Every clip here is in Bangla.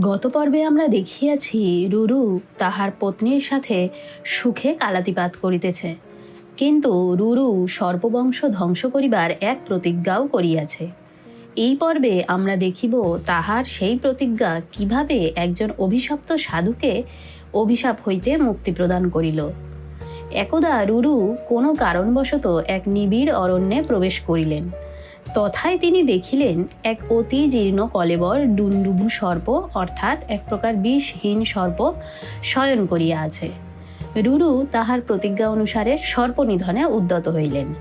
গত পর্বে আমরা দেখিয়াছি রুরু তাহার পত্নীর সাথে সুখে কালাতিপাত করিতেছে। কিন্তু রুরু সর্পবংশ ধ্বংস করিবার এক প্রতিজ্ঞাও করিয়াছে। এই পর্বে আমরা দেখিব তাহার সেই প্রতিজ্ঞা কীভাবে একজন অভিশপ্ত সাধুকে অভিশাপ হইতে মুক্তি প্রদান করিল। একদা রুরু কোনো কারণবশত এক নিবিড় অরণ্যে প্রবেশ করিলেন। তথায় তিনি দেখিলেন এক অতি জীর্ণ কলেবর ডুন্ডুবু সর্প, অর্থাৎ এক প্রকার বিষহীন সর্প শয়ন করিয়া আছে। রুরু তাহার প্রতিজ্ঞা অনুসারে সর্পনিধনে উদ্যত হইলেন।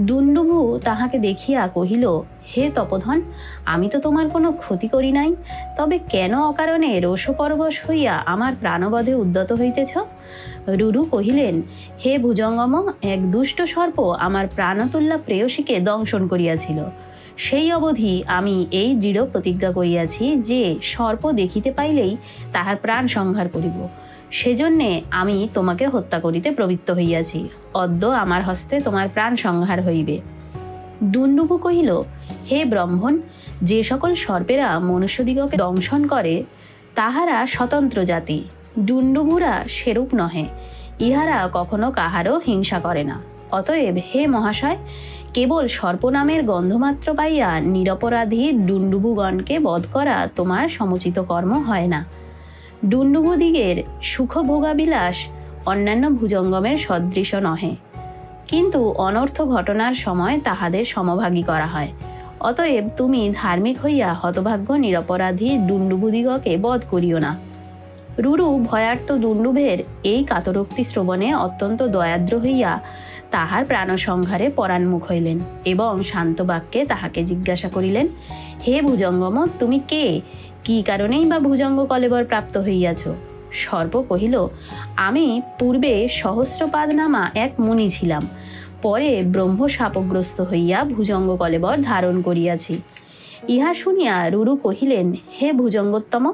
ডুন্ডুভু তাহাকে দেখিয়া কহিল, হে তপধন, আমি তো তোমার কোনো ক্ষতি করি নাই। তবে কেন অকারণে রোষপরবশ হইয়া আমার প্রাণবধে উদ্যত হইতেছ? রুরু কহিলেন, হে ভুজঙ্গম, এক দুষ্ট সর্প আমার প্রাণতুল্যা প্রেয়সীকে দংশন করিয়াছিল। সেই অবধি আমি এই দৃঢ় প্রতিজ্ঞা করিয়াছি যে সর্প দেখিতে পাইলেই তাহার প্রাণ সংহার করিব। সেজন্যে আমি তোমাকে হত্যা করিতে প্রবৃত্ত হইয়াছি। অদ্য আমার হস্তে তোমার প্রাণ সংহার হইবে। ডুন্ডুবু কহিল, হে ব্রহ্মণ, যে সকল সর্পেরা মনুষ্যদিগকে দংশন করে, তাহারা স্বতন্ত্র জাতি। ডুন্ডুবুরা সেরূপ নহে, ইহারা কখনো কাহারও হিংসা করে না। অতএব হে মহাশয়, কেবল সর্পনামের গন্ধমাত্র পাইয়া নিরপরাধী ডুন্ডুবুগণকে বধ করা তোমার সমুচিত কর্ম হয় না। ডুন্ডুবুদিগের সুখভোগাবিলাস অন্যান্য ভুজঙ্গমের সদৃশ নহে। কিন্তু অনর্থ ঘটনার সময় তাহাদের সমভাগী করা হয়। অতএব তুমি ধার্মিক হইয়া হতভাগ্য নিরপরাধী ডুন্ডুবুদিগকে বধ করিও না। রুরু ভয়ার্ত দুণ্ডুভের এই কাতরোক্তি শ্রবণে অত্যন্ত দয়াদ্র হইয়া তাহার প্রাণসংহারে পরাণমুখ হইলেন এবং শান্ত বাক্যে তাহাকে জিজ্ঞাসা করিলেন হে ভুজঙ্গম, তুমি কে? কি কারণেই বা ভুজঙ্গ কলেবর প্রাপ্ত হইয়াছ? সর্প কহিল, আমি পূর্বে সহস্রপাদ নামা এক মুনি ছিলাম। পরে ব্রহ্ম সাপগ্রস্ত হইয়া ভুজঙ্গ কলেবর ধারণ করিয়াছি। ইহা শুনিয়া রুরু কহিলেন, হে ভুজঙ্গোত্তম,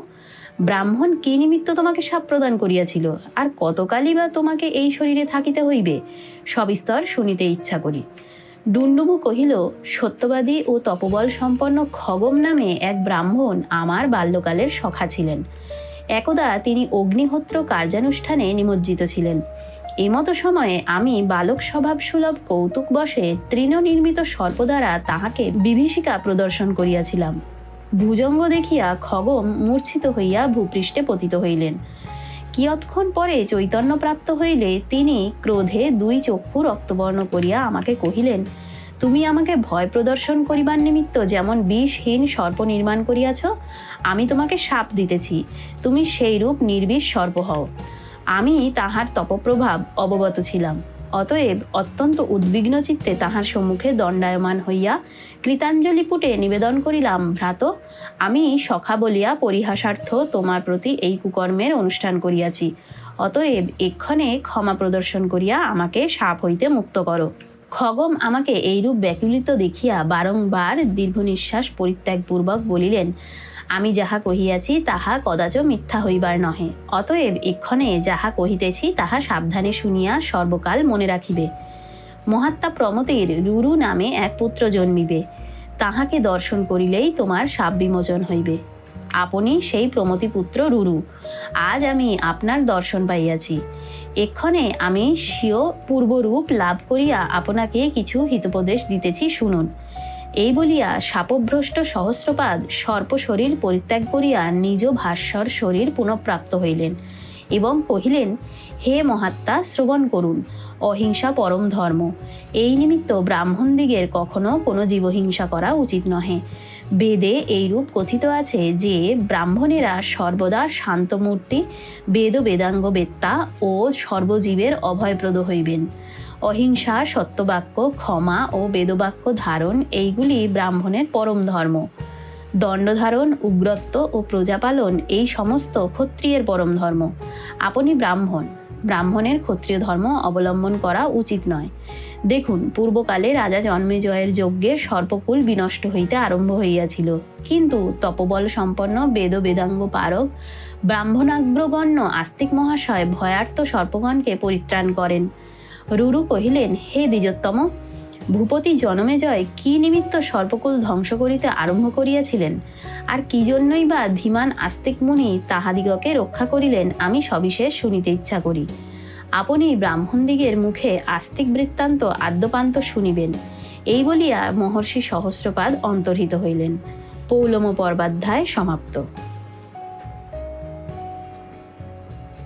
ব্রাহ্মণ কি নিমিত্ত তোমাকে সাপ প্রদান করিয়াছিল? আর কতকালই বা তোমাকে এই শরীরে থাকিতে হইবে? সবিস্তর শুনিতে ইচ্ছা করি। ডুন্ডুবু কহিল, সত্যবাদী ও তপবল সম্পন্ন খগম নামে এক ব্রাহ্মণ আমার বাল্যকালের সখা ছিলেন। একদা তিনি অগ্নিহোত্র কার্যানুষ্ঠানে নিমজ্জিত ছিলেন। এমতো সময়ে আমি বালক স্বভাব সুলভ কৌতুক বসে তৃণ নির্মিত সর্প দ্বারা তাহাকে বিভীষিকা প্রদর্শন করিয়াছিলাম। ভুজঙ্গ দেখিয়া খগম মূর্ছিত হইয়া ভূপৃষ্ঠে পতিত হইলেন। কিয়ৎক্ষণ পরে চৈতন্য প্রাপ্ত হইলে তিনি ক্রোধে দুই চক্ষু রক্তবর্ণ করিয়া আমাকে কহিলেন, তুমি আমাকে ভয় প্রদর্শন করিবার নিমিত্ত যেমন বিষহীন সর্প নির্মাণ করিয়াছ, আমি তোমাকে সাপ দিতেছি। তুমি সেই রূপ নির্বিষ সর্প হও। আমি তাহার তপপ্রভাব অবগত ছিলাম। অতএব অত্যন্ত উদ্বিগ্ন চিত্তে তাহার সম্মুখে দণ্ডায়মান হইয়া কৃতাঞ্জলি পুটে নিবেদন করিলাম, ভ্রাত! আমি সখা বলিয়া পরিহাসার্থ তোমার প্রতি এই কুকর্মের অনুষ্ঠান করিয়াছি। অতএব এক্ষণে ক্ষমা প্রদর্শন করিয়া আমাকে সাপ হইতে মুক্ত করো। খগম আমাকে এইরূপ ব্যাকুলিত দেখিয়া বারংবার দীর্ঘ নিঃশ্বাস পরিত্যাগপূর্বক বলিলেন আমি যাহা কহিয়াছি, তাহা কদাচ মিথ্যা হইবার নহে। অতএব এক্ষণে যাহা কহিতেছি, তাহা সাবধানে শুনিয়া সর্বকাল মনে রাখিবে। মহাত্মা প্রমতির রুরু নামে এক পুত্র জন্মিবে। তাহাকে দর্শন করিলেই তোমার সাপ বিমোচন হইবে। আপনি সেই প্রমতি পুত্র রুরু। আজ আমি আপনার দর্শন পাইয়াছি। এক্ষণে আমি স্বীয় পূর্বরূপ লাভ করিয়া আপনাকে কিছু হিতোপদেশ দিতেছি, শুনুন। এই বলিয়া শাপভ্রষ্ট সহস্রপাদ সর্প শরীর পরিত্যাগ করিয়া নিজ ভাস্বর শরীর পুনঃপ্রাপ্ত হইলেন এবং কহিলেন, হে মহাত্মা, শ্রবণ করুন, অহিংসা পরম ধর্ম। এই নিমিত্ত ব্রাহ্মণদিগের কখনো কোনো জীবহিংসা করা উচিত নহে। বেদে এইরূপ কথিত আছে যে, ব্রাহ্মণেরা সর্বদা শান্তমূর্তি বেদ বেদাঙ্গ বেত্তা ও সর্বজীবের অভয়প্রদ হইবেন। অহিংসা, সত্যবাক্য, ক্ষমা ও বেদবাক্য ধারণ, এইগুলি ব্রাহ্মণের পরম ধর্ম। দণ্ডধারণ, উগ্রত্ব ও প্রজাপালন, এই সমস্ত ক্ষত্রিয়ের পরম ধর্ম। আপনি ব্রাহ্মণ। ব্রাহ্মণের ক্ষত্রিয় ধর্ম অবলম্বন করা উচিত নয়। দেখুন, পূর্বকালে রাজা জন্মেজয়ের যজ্ঞের সর্পকুল বিনষ্ট হইতে আরম্ভ হইয়াছিল। কিন্তু তপবল সম্পন্ন বেদ বেদাঙ্গ পারক, ব্রাহ্মণাগ্রগণ্য আস্তিক মহাশয় ভয়ার্থ সর্পগণকে পরিত্রাণ করেন। রুরু কহিলেন, হে দ্বিজোত্তম, ভূপতি জনমে জয় কি নিমিত্ত সর্পকুল ধ্বংস করিতে আরম্ভ করিয়াছিলেন? আর কি জন্যই বা ধীমান আস্তিক মুনি তাহাদিগকে রক্ষা করিলেন আমি সবিশেষ শুনিতে ইচ্ছা করি। আপনি ব্রাহ্মণদিগের মুখে আস্তিক বৃত্তান্ত আদ্যপান্ত শুনিবেন। এই বলিয়া মহর্ষি সহস্রপাদ অন্তর্হিত হইলেন। পৌলম পর্বাধ্যায় সমাপ্ত।